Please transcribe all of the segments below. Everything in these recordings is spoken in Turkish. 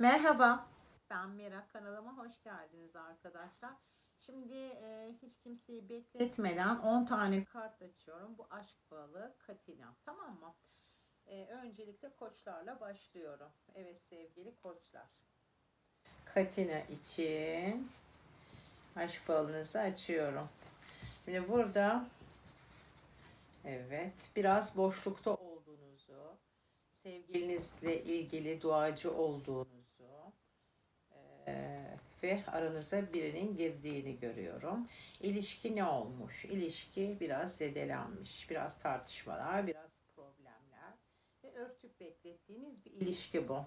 Merhaba, ben Merak kanalıma hoş geldiniz arkadaşlar. Şimdi e, hiç kimseyi bekletmeden 10 tane kart açıyorum. Bu aşk balı Katina, tamam mı? E, öncelikle koçlarla başlıyorum. Evet sevgili koçlar. Katina için aşk balınızı açıyorum. Şimdi burada evet biraz boşlukta olduğunuzu, sevgilinizle ilgili duacı olduğunuzu ve aranıza birinin girdiğini görüyorum. İlişki ne olmuş? İlişki biraz zedelenmiş, biraz tartışmalar, biraz problemler ve örtüp beklettiğiniz bir ilişki bu.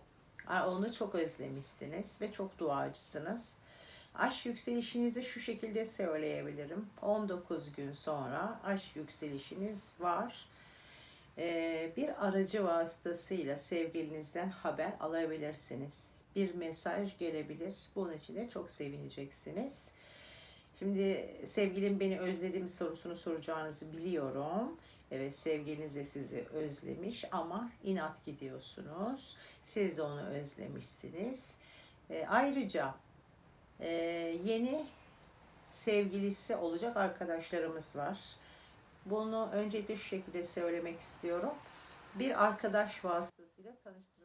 Onu çok özlemişsiniz ve çok duacısınız. Aşk yükselişinizi şu şekilde söyleyebilirim. 19 gün sonra aşk yükselişiniz var. Ee, bir aracı vasıtasıyla sevgilinizden haber alabilirsiniz. Bir mesaj gelebilir. Bunun için de çok sevineceksiniz. Şimdi sevgilim beni özledim sorusunu soracağınızı biliyorum. Evet sevgiliniz de sizi özlemiş ama inat gidiyorsunuz. Siz de onu özlemişsiniz. Ee, ayrıca e, yeni sevgilisi olacak arkadaşlarımız var. Bunu öncelikle şu şekilde söylemek istiyorum. Bir arkadaş vasıtasıyla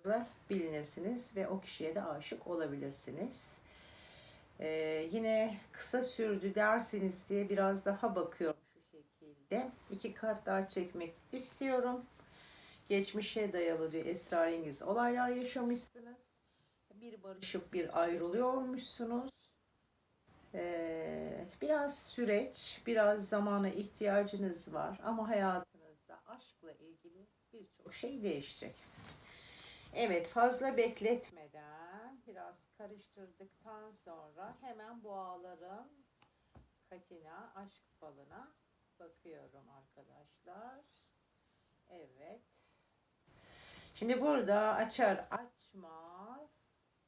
tanıştırılabilirsiniz ve o kişiye de aşık olabilirsiniz. Ee, yine kısa sürdü dersiniz diye biraz daha bakıyorum şu şekilde. İki kart daha çekmek istiyorum. Geçmişe dayalı diyor esrarengiz olaylar yaşamışsınız. Bir barışıp bir ayrılıyormuşsunuz. Ee, biraz süreç, biraz zamana ihtiyacınız var ama hayatınızda aşkla ilgili birçok şey değişecek. Evet, fazla bekletmeden biraz karıştırdıktan sonra hemen boğaların katina aşk falına bakıyorum arkadaşlar. Evet. Şimdi burada açar açmaz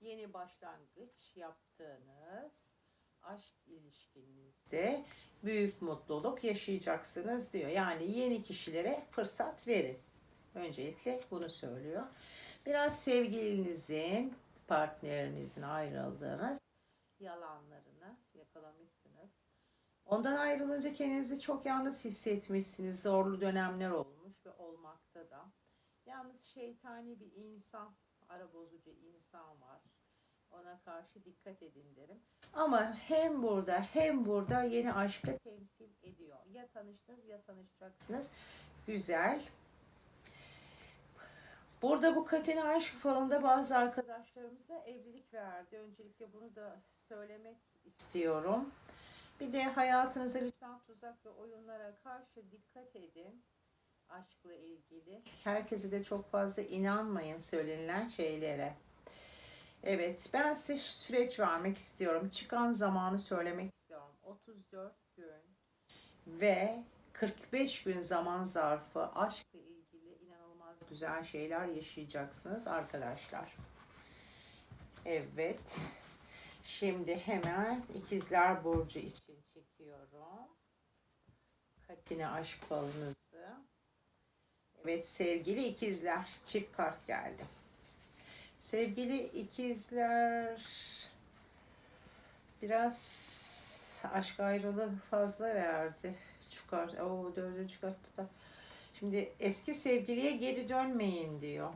yeni başlangıç yaptığınız aşk ilişkinizde büyük mutluluk yaşayacaksınız diyor. Yani yeni kişilere fırsat verin. Öncelikle bunu söylüyor. Biraz sevgilinizin, partnerinizin ayrıldığınız yalanlarını yakalamışsınız. Ondan ayrılınca kendinizi çok yalnız hissetmişsiniz. Zorlu dönemler olmuş ve olmakta da. Yalnız şeytani bir insan, ara bozucu insan var. Ona karşı dikkat edin derim. Ama hem burada hem burada yeni aşkı temsil ediyor. Ya tanıştınız ya tanışacaksınız. Güzel. Burada bu Katina aşk falında bazı arkadaşlarımıza evlilik verdi. Öncelikle bunu da söylemek istiyorum. Bir de hayatınıza lütfen tuzak ve oyunlara karşı dikkat edin. Aşkla ilgili. Herkese de çok fazla inanmayın söylenilen şeylere. Evet, ben size süreç vermek istiyorum. Çıkan zamanı söylemek istiyorum. 34 gün ve 45 gün zaman zarfı aşkla güzel şeyler yaşayacaksınız arkadaşlar. Evet. Şimdi hemen ikizler burcu için çekiyorum. Katine aşk falınızı. Evet sevgili ikizler çift kart geldi. Sevgili ikizler biraz aşk ayrılığı fazla verdi. Çıkar. O dördüncü kartta da. Şimdi eski sevgiliye geri dönmeyin diyor.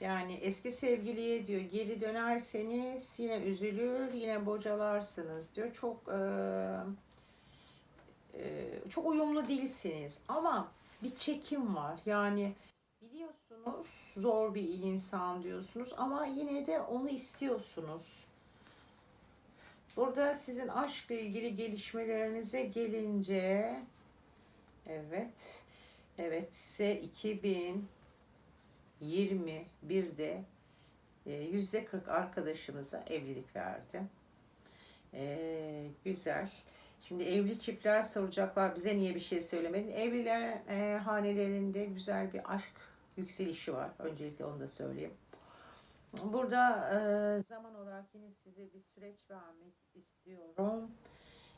Yani eski sevgiliye diyor geri dönerseniz yine üzülür, yine bocalarsınız diyor. Çok e, e, çok uyumlu değilsiniz ama bir çekim var. Yani biliyorsunuz zor bir insan diyorsunuz ama yine de onu istiyorsunuz. Burada sizin aşkla ilgili gelişmelerinize gelince evet evet size 2021'de e, yüzde 40 arkadaşımıza evlilik verdi. Ee, güzel. Şimdi evli çiftler soracaklar bize niye bir şey söylemedin? Evliler e, hanelerinde güzel bir aşk yükselişi var. Öncelikle onu da söyleyeyim. Burada e, zaman olarak yine size bir süreç vermek istiyorum.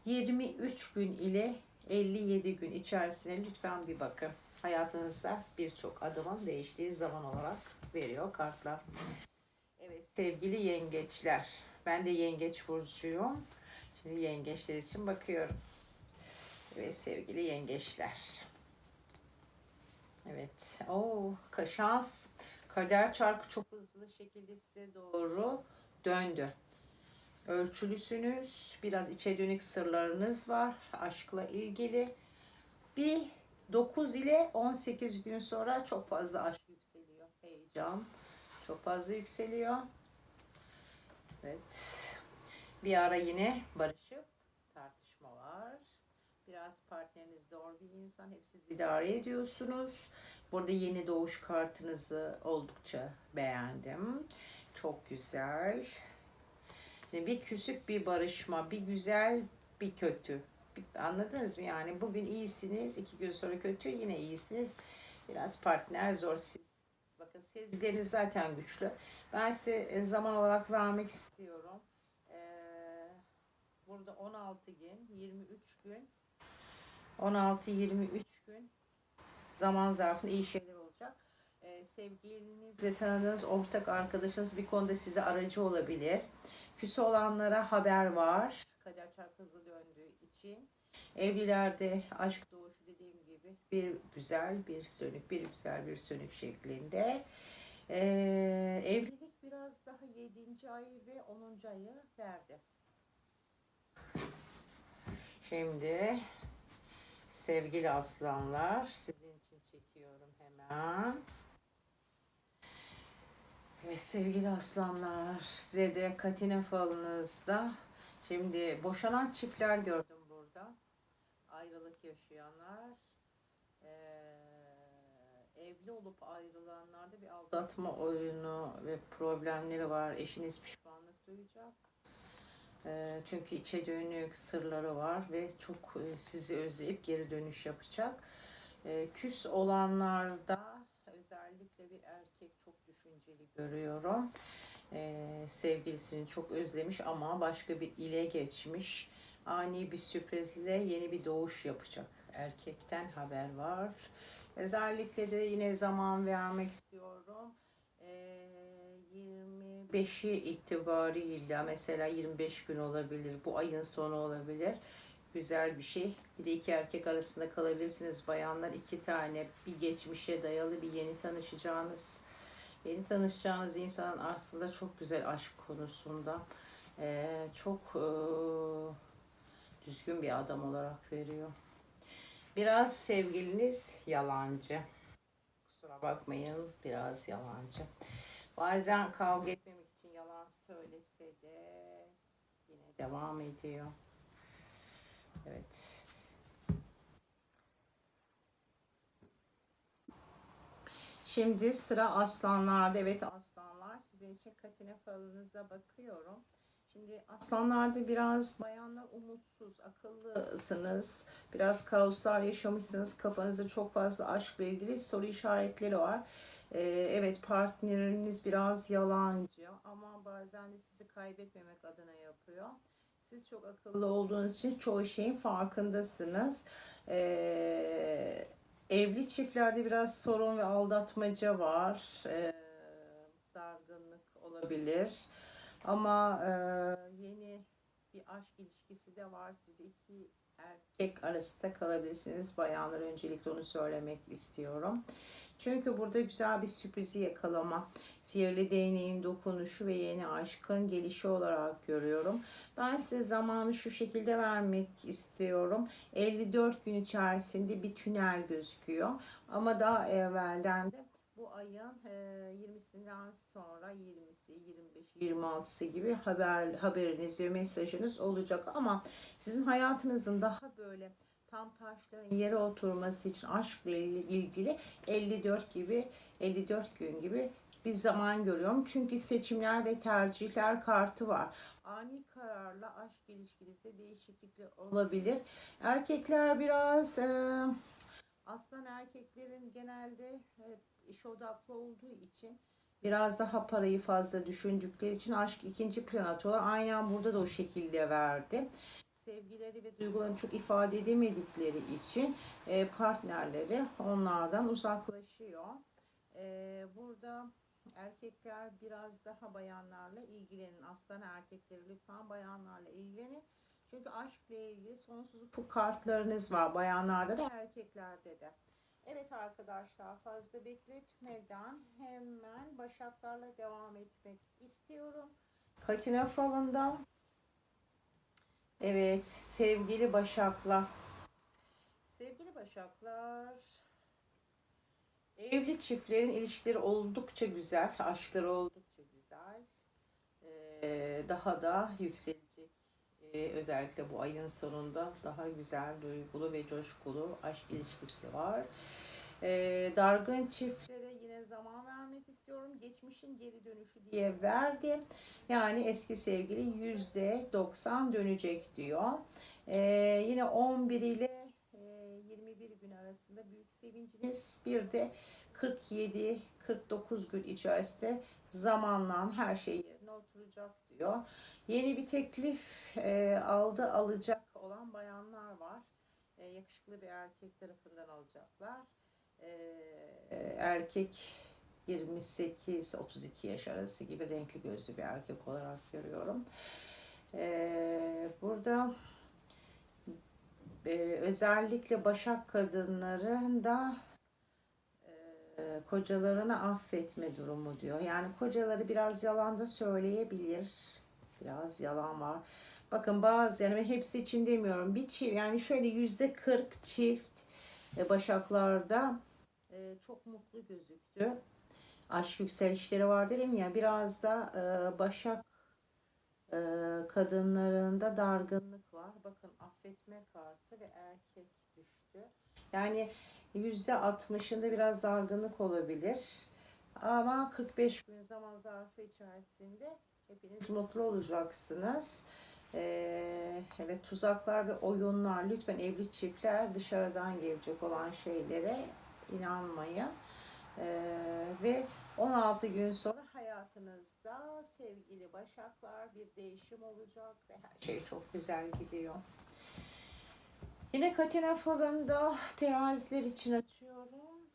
23 gün ile 57 gün içerisine lütfen bir bakın. Hayatınızda birçok adımın değiştiği zaman olarak veriyor kartlar. Evet sevgili yengeçler. Ben de yengeç burcuyum. Şimdi yengeçler için bakıyorum. Evet sevgili yengeçler. Evet. Oo, şans. Kader çarkı çok hızlı şekilde size doğru döndü. Ölçülüsünüz. Biraz içe dönük sırlarınız var. Aşkla ilgili. Bir 9 ile 18 gün sonra çok fazla aşk yükseliyor. Heyecan çok fazla yükseliyor. Evet. Bir ara yine barışıp tartışma var. Biraz partneriniz zor bir insan. Hep siz idare ediyorsunuz. Burada yeni doğuş kartınızı oldukça beğendim. Çok güzel. Bir küsük bir barışma, bir güzel bir kötü. Anladınız mı? Yani bugün iyisiniz, iki gün sonra kötü, yine iyisiniz. Biraz partner zor. Siz, bakın sezgileriniz zaten güçlü. Ben size e, zaman olarak vermek istiyorum. Ee, burada 16 gün, 23 gün, 16-23 gün zaman zarfında iyi şeyler olacak. Ee, sevgilinizle tanıdığınız ortak arkadaşınız bir konuda size aracı olabilir. Küsü olanlara haber var. Kader çark hızlı döndüğü için. Evlilerde aşk doğuşu dediğim gibi bir güzel bir sönük, bir güzel bir sönük şeklinde. Ee, evlilik biraz daha 7. ay ve 10. ayı verdi. Şimdi sevgili aslanlar sizin için çekiyorum hemen. Evet sevgili aslanlar size de katine falınızda şimdi boşanan çiftler gördüm. Ayrılık yaşayanlar. Ee, evli olup ayrılanlarda bir aldatma oyunu ve problemleri var. Eşiniz pişmanlık duyacak. Ee, çünkü içe dönük sırları var ve çok sizi özleyip geri dönüş yapacak. Ee, küs olanlarda özellikle bir erkek çok düşünceli görüyorum. Ee, sevgilisini çok özlemiş ama başka bir ile geçmiş. Ani bir sürprizle yeni bir doğuş yapacak. Erkekten haber var. Özellikle de yine zaman vermek istiyorum. Ee, 25'i itibariyle mesela 25 gün olabilir. Bu ayın sonu olabilir. Güzel bir şey. Bir de iki erkek arasında kalabilirsiniz. Bayanlar iki tane bir geçmişe dayalı bir yeni tanışacağınız yeni tanışacağınız insan aslında çok güzel aşk konusunda ee, çok ee, düzgün bir adam olarak veriyor. Biraz sevgiliniz yalancı. Kusura bakmayın biraz yalancı. Bazen kavga etmemek için yalan söylese de yine devam ediyor. Evet. Şimdi sıra aslanlarda. Evet aslanlar sizin için katine falınıza bakıyorum. Şimdi aslanlarda biraz bayanlar umutsuz, akıllısınız. Biraz kaoslar yaşamışsınız. Kafanızda çok fazla aşkla ilgili soru işaretleri var. Ee, evet partneriniz biraz yalancı ama bazen de sizi kaybetmemek adına yapıyor. Siz çok akıllı olduğunuz için çoğu şeyin farkındasınız. Ee, evli çiftlerde biraz sorun ve aldatmaca var. Ee, dargınlık olabilir. Ama e, yeni bir aşk ilişkisi de var. Siz iki erkek arasında kalabilirsiniz. Bayanlar öncelikle onu söylemek istiyorum. Çünkü burada güzel bir sürprizi yakalama, sihirli değneğin dokunuşu ve yeni aşkın gelişi olarak görüyorum. Ben size zamanı şu şekilde vermek istiyorum. 54 gün içerisinde bir tünel gözüküyor. Ama daha evvelden de bu ayın e, 20'sinden sonra 20'si, 25'i, 26'sı gibi haber haberiniz ve mesajınız olacak ama sizin hayatınızın daha böyle tam taşların yere oturması için aşkla ilgili 54 gibi 54 gün gibi bir zaman görüyorum. Çünkü seçimler ve tercihler kartı var. Ani kararla aşk ilişkinizde değişiklikler olabilir. Erkekler biraz e, aslan erkeklerin genelde e, iş odaklı olduğu için biraz daha parayı fazla düşündükleri için aşk ikinci plan atıyorlar. Aynen burada da o şekilde verdi. Sevgileri ve duygularını çok ifade edemedikleri için e, partnerleri onlardan uzaklaşıyor. E, burada Erkekler biraz daha bayanlarla ilgilenin. Aslan erkekleri lütfen bayanlarla ilgilenin. Çünkü aşkla ilgili sonsuz ufuk kartlarınız var. Bayanlarda da erkeklerde de. Evet arkadaşlar fazla bekletmeden hemen başaklarla devam etmek istiyorum. Katina falında. Evet sevgili başaklar. Sevgili başaklar. Evli çiftlerin ilişkileri oldukça güzel. Aşkları oldukça güzel. Ee, daha da yükselecek. Ee, özellikle bu ayın sonunda daha güzel, duygulu ve coşkulu aşk ilişkisi var. Ee, dargın çiftlere yine zaman vermek istiyorum. Geçmişin geri dönüşü diye verdi. Yani eski sevgili yüzde 90 dönecek diyor. Ee, yine 11 ile e, 21 gün arasında büyük sevinciniz bir de 47-49 gün içerisinde zamanla her şey oturacak diyor. Yeni bir teklif e, aldı alacak olan bayanlar var. E, yakışıklı bir erkek tarafından alacaklar. E, erkek 28-32 yaş arası gibi renkli gözlü bir erkek olarak görüyorum. E, burada e, özellikle Başak kadınlarında e, kocalarını affetme durumu diyor. Yani kocaları biraz yalan da söyleyebilir. Biraz yalan var. Bakın bazı yani hepsi için demiyorum. Bir çift yani şöyle yüzde 40 çift e, Başaklarda e, çok mutlu gözüktü. Aşk yükselişleri var dedim ya biraz da e, Başak e, kadınlarında dargınlık var. Bakın affetme kartı ve erkek düştü. Yani %60'ında biraz dargınlık olabilir. Ama 45 gün zaman zarfı içerisinde hepiniz mutlu olacaksınız. Ee, evet tuzaklar ve oyunlar lütfen evli çiftler dışarıdan gelecek olan şeylere inanmayın. Ee, ve 16 gün sonra hayatınızda sevgili başaklar bir değişim olacak ve her şey çok güzel gidiyor. Yine Katina falında teraziler için açıyorum.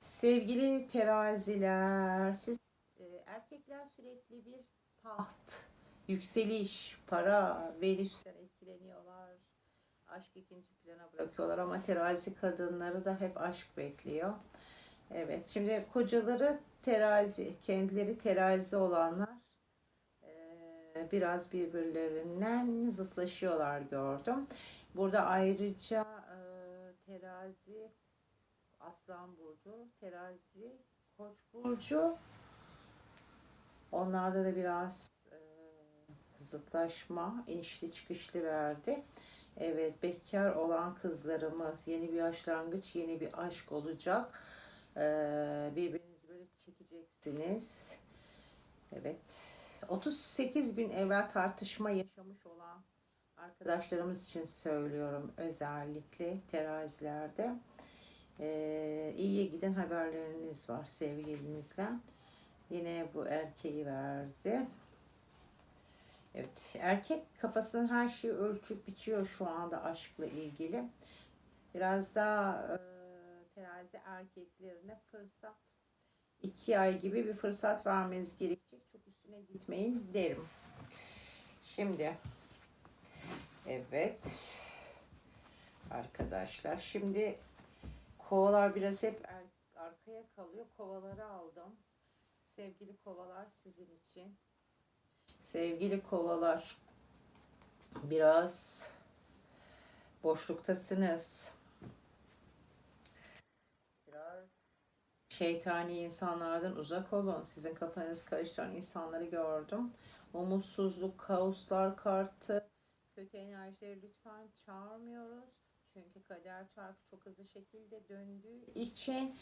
Sevgili teraziler, siz e, erkekler sürekli bir taht, yükseliş, para, Venüs'ten etkileniyorlar. Aşk ikinci plana bırakıyorlar ama terazi kadınları da hep aşk bekliyor. Evet, şimdi kocaları terazi, kendileri terazi olanlar e, biraz birbirlerinden zıtlaşıyorlar gördüm. Burada ayrıca e, terazi, aslan burcu, terazi, koç burcu. Onlarda da biraz e, zıtlaşma, inişli çıkışlı verdi. Evet, bekar olan kızlarımız yeni bir başlangıç, yeni bir aşk olacak. Ee, birbirinizi böyle çekeceksiniz. Evet. 38 gün evvel tartışma yaşamış olan arkadaşlarımız için söylüyorum özellikle terazilerde. Ee, iyiye giden haberleriniz var sevgilinizle. Yine bu erkeği verdi. Evet erkek kafasının her şeyi ölçüp biçiyor şu anda aşkla ilgili. Biraz daha e, terazi erkeklerine fırsat iki ay gibi bir fırsat vermeniz gerekecek. Çok üstüne gitmeyin derim. Şimdi Evet. Arkadaşlar şimdi kovalar biraz hep er- arkaya kalıyor. Kovaları aldım. Sevgili kovalar sizin için. Sevgili kovalar biraz boşluktasınız. Biraz şeytani insanlardan uzak olun. Sizin kafanızı karıştıran insanları gördüm. Umutsuzluk, kaoslar kartı, Kötü enerjileri lütfen çağırmıyoruz. Çünkü kader çarkı çok hızlı şekilde döndüğü için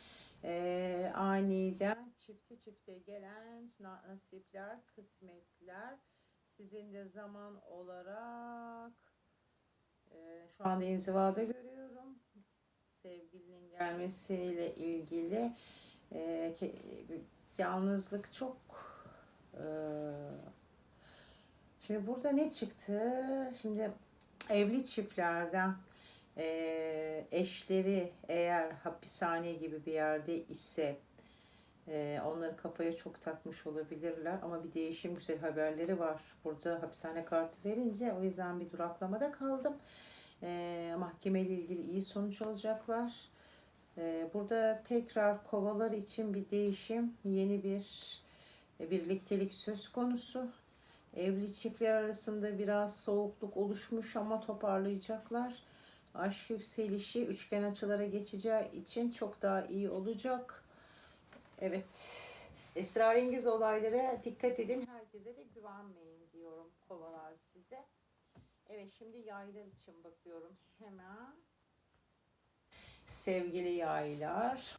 e, aniden çifte çifte gelen nasipler, kısmetler sizin de zaman olarak e, şu anda inzivada görüyorum. Sevgilinin gelmesiyle ilgili e, ke, yalnızlık çok e, Şimdi burada ne çıktı? Şimdi evli çiftlerden e, eşleri eğer hapishane gibi bir yerde ise Ee, onları kafaya çok takmış olabilirler ama bir değişim güzel haberleri var. Burada hapishane kartı verince o yüzden bir duraklamada kaldım. Ee, mahkemeyle ilgili iyi sonuç alacaklar. Ee, burada tekrar kovalar için bir değişim, yeni bir e, birliktelik söz konusu. Evli çiftler arasında biraz soğukluk oluşmuş ama toparlayacaklar. Aşk yükselişi üçgen açılara geçeceği için çok daha iyi olacak. Evet. Esrarengiz olaylara dikkat edin. Herkese de güvenmeyin diyorum kovalar size. Evet şimdi yaylar için bakıyorum hemen. Sevgili yaylar.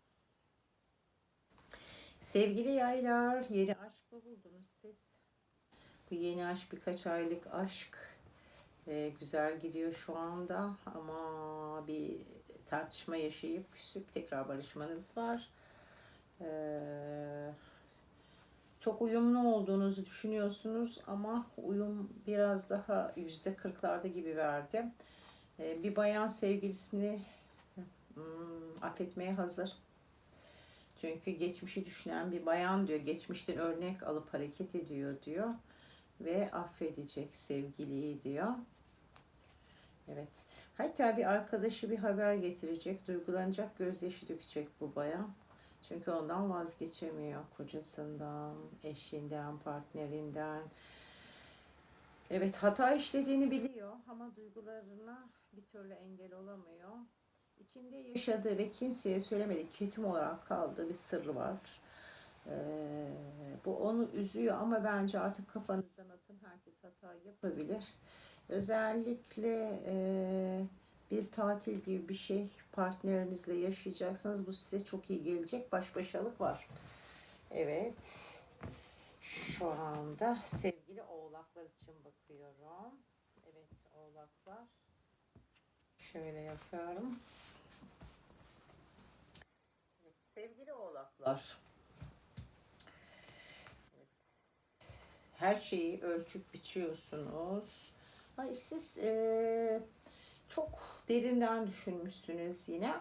Sevgili yaylar, yeni aşk mı buldunuz siz? Bu yeni aşk birkaç aylık aşk. Ee, güzel gidiyor şu anda ama bir tartışma yaşayıp küsüp tekrar barışmanız var. Ee, çok uyumlu olduğunuzu düşünüyorsunuz ama uyum biraz daha yüzde kırklarda gibi verdi. Ee, bir bayan sevgilisini hmm, affetmeye hazır. Çünkü geçmişi düşünen bir bayan diyor. Geçmişten örnek alıp hareket ediyor diyor. Ve affedecek sevgiliyi diyor. Evet. Hatta bir arkadaşı bir haber getirecek. Duygulanacak, gözyaşı dökecek bu bayan. Çünkü ondan vazgeçemiyor. Kocasından, eşinden, partnerinden. Evet hata işlediğini biliyor ama duygularına bir türlü engel olamıyor. İçinde yaşadığı ve kimseye söylemediği ketum olarak kaldığı bir sırrı var. Ee, bu onu üzüyor ama bence artık kafanızdan atın. Herkes hata yapabilir. Özellikle e, bir tatil gibi bir şey partnerinizle yaşayacaksanız bu size çok iyi gelecek. Baş başalık var. Evet. Şu anda sevgili oğlaklar için bakıyorum. Evet oğlaklar. Şöyle yapıyorum. Evet, sevgili oğlaklar. Her şeyi ölçüp biçiyorsunuz. Ay siz eee, çok derinden düşünmüşsünüz yine.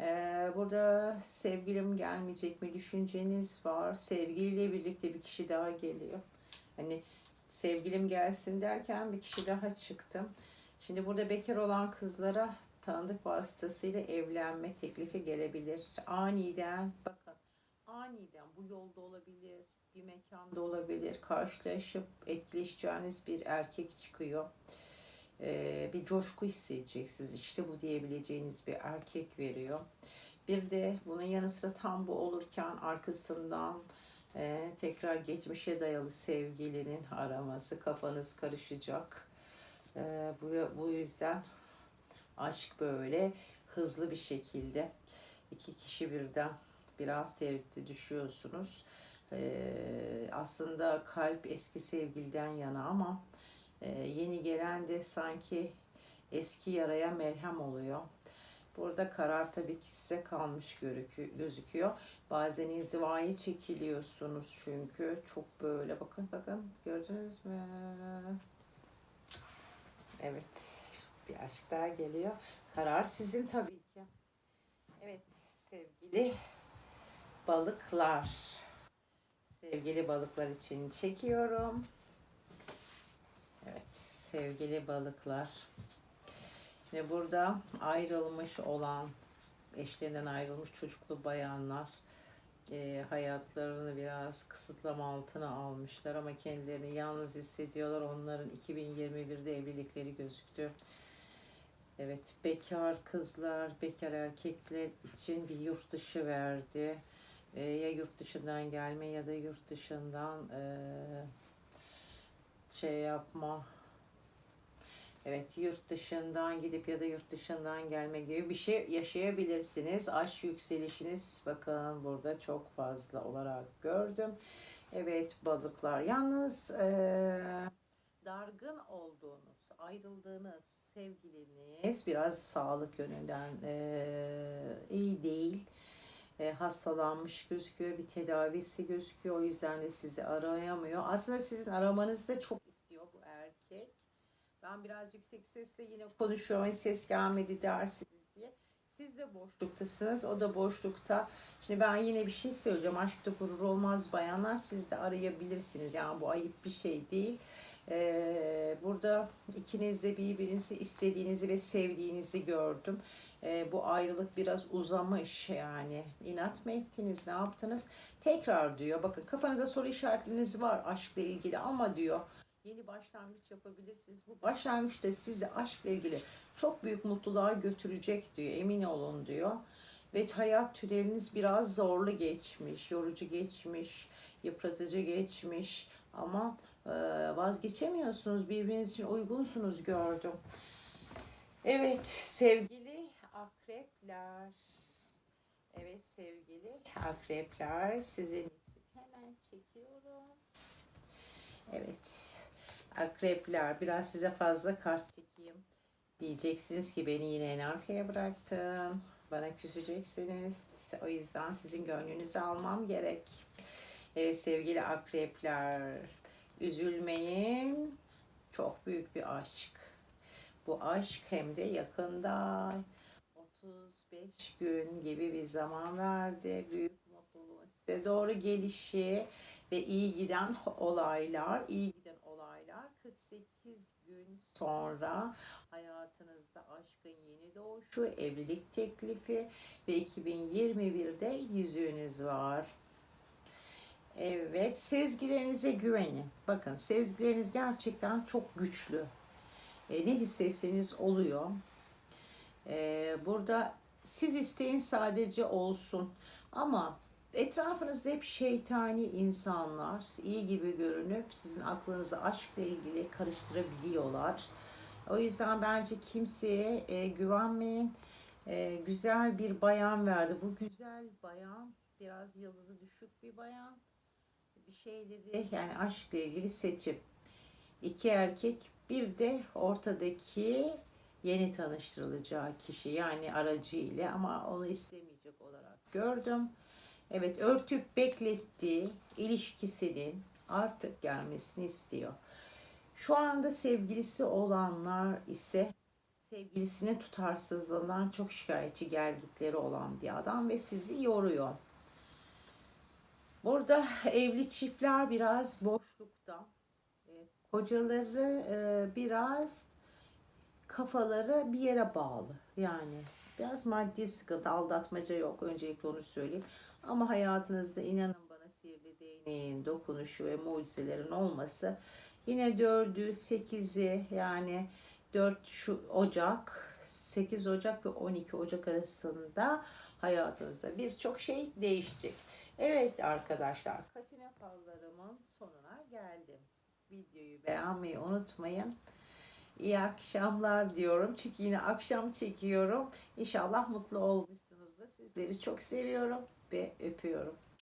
Eee, burada sevgilim gelmeyecek mi düşünceniz var. Sevgiliyle birlikte bir kişi daha geliyor. Hani sevgilim gelsin derken bir kişi daha çıktı. Şimdi burada bekar olan kızlara tanıdık vasıtasıyla evlenme teklifi gelebilir. Aniden bakın aniden bu yolda olabilir, bir mekanda olabilir. Karşılaşıp etkileşeceğiniz bir erkek çıkıyor. Ee, bir coşku hissedeceksiniz. İşte bu diyebileceğiniz bir erkek veriyor. Bir de bunun yanı sıra tam bu olurken arkasından e, tekrar geçmişe dayalı sevgilinin araması kafanız karışacak. Ee, bu, bu yüzden aşk böyle hızlı bir şekilde iki kişi birden biraz tereddüte düşüyorsunuz. Ee, aslında kalp eski sevgiliden yana ama e, yeni gelen de sanki eski yaraya melhem oluyor. Burada karar tabii ki size kalmış gözüküyor. Bazen inzivaya çekiliyorsunuz çünkü çok böyle bakın bakın gördünüz mü? Evet bir aşk daha geliyor. Karar sizin tabii ki. Evet sevgili balıklar. Sevgili balıklar için çekiyorum. Evet sevgili balıklar. Şimdi burada ayrılmış olan, eşlerinden ayrılmış çocuklu bayanlar e, hayatlarını biraz kısıtlama altına almışlar ama kendilerini yalnız hissediyorlar. Onların 2021'de evlilikleri gözüktü. Evet, bekar kızlar, bekar erkekler için bir yurt dışı verdi. E, ya yurt dışından gelme ya da yurt dışından e, şey yapma. Evet, yurt dışından gidip ya da yurt dışından gelme gibi bir şey yaşayabilirsiniz. Aşk yükselişiniz bakın burada çok fazla olarak gördüm. Evet balıklar. Yalnız eee, dargın olduğunuz, ayrıldığınız sevgiliniz biraz sağlık yönünden eee, iyi değil. E, hastalanmış gözüküyor, bir tedavisi gözüküyor. O yüzden de sizi arayamıyor. Aslında sizin aramanızı da çok istiyor bu erkek. Ben biraz yüksek sesle yine konuşuyorum. Ses gelmedi dersiniz diye. Siz de boşluktasınız, o da boşlukta. Şimdi ben yine bir şey söyleyeceğim. Aşkta gurur olmaz bayanlar. Siz de arayabilirsiniz. Yani bu ayıp bir şey değil. Ee, burada ikiniz de birbirinizi istediğinizi ve sevdiğinizi gördüm. Ee, bu ayrılık biraz uzamış yani. İnat mı ettiniz, ne yaptınız? Tekrar diyor. Bakın kafanıza soru işaretleriniz var aşkla ilgili ama diyor yeni başlangıç yapabilirsiniz. Bu başlangıç da sizi aşkla ilgili çok büyük mutluluğa götürecek diyor. Emin olun diyor. Ve hayat tüneliniz biraz zorlu geçmiş, yorucu geçmiş, yıpratıcı geçmiş ama e, vazgeçemiyorsunuz. Birbiriniz için uygunsunuz gördüm. Evet sevgili akrepler. Evet sevgili akrepler sizin için hemen çekiyorum. Evet. Akrepler biraz size fazla kart çekeyim. Diyeceksiniz ki beni yine en arkaya bıraktın. Bana küseceksiniz. O yüzden sizin gönlünüzü almam gerek. Evet sevgili akrepler. Üzülmeyin. Çok büyük bir aşk. Bu aşk hem de yakında 35 gün gibi bir zaman verdi. Büyük mutluluğun size doğru gelişi ve iyi giden olaylar, iyi giden olaylar 48 gün sonra hayatınızda aşkın yeni doğuşu, evlilik teklifi ve 2021'de yüzüğünüz var. Evet, sezgilerinize güvenin. Bakın, sezgileriniz gerçekten çok güçlü. E, ne hissetseniz oluyor. E, burada siz isteyin sadece olsun. Ama etrafınızda hep şeytani insanlar iyi gibi görünüp sizin aklınızı aşkla ilgili karıştırabiliyorlar. O yüzden bence kimseye e, güvenmeyin. E, güzel bir bayan verdi. Bu güzel bayan biraz yıldızı düşük bir bayan. Bir şeyleri yani aşkla ilgili seçim. İki erkek bir de ortadaki yeni tanıştırılacağı kişi yani aracı ile ama onu istemeyecek olarak gördüm. Evet örtüp beklettiği ilişkisinin artık gelmesini istiyor. Şu anda sevgilisi olanlar ise sevgilisinin tutarsızlığından çok şikayetçi gelgitleri olan bir adam ve sizi yoruyor. Burada evli çiftler biraz boşlukta. E, Kocaları e, biraz kafaları bir yere bağlı. Yani biraz maddi sıkıntı, aldatmaca yok. Öncelikle onu söyleyeyim. Ama hayatınızda inanın bana sihirli değneğin, dokunuşu ve mucizelerin olması yine 4'ü, 8'i yani 4 şu Ocak, 8 Ocak ve 12 Ocak arasında hayatınızda birçok şey değişecek. Evet arkadaşlar, Katina fallarımın sonuna geldim. Videoyu beğenmeyi unutmayın. İyi akşamlar diyorum. Çünkü yine akşam çekiyorum. İnşallah mutlu olmuşsunuzdur. Sizleri çok seviyorum ve öpüyorum.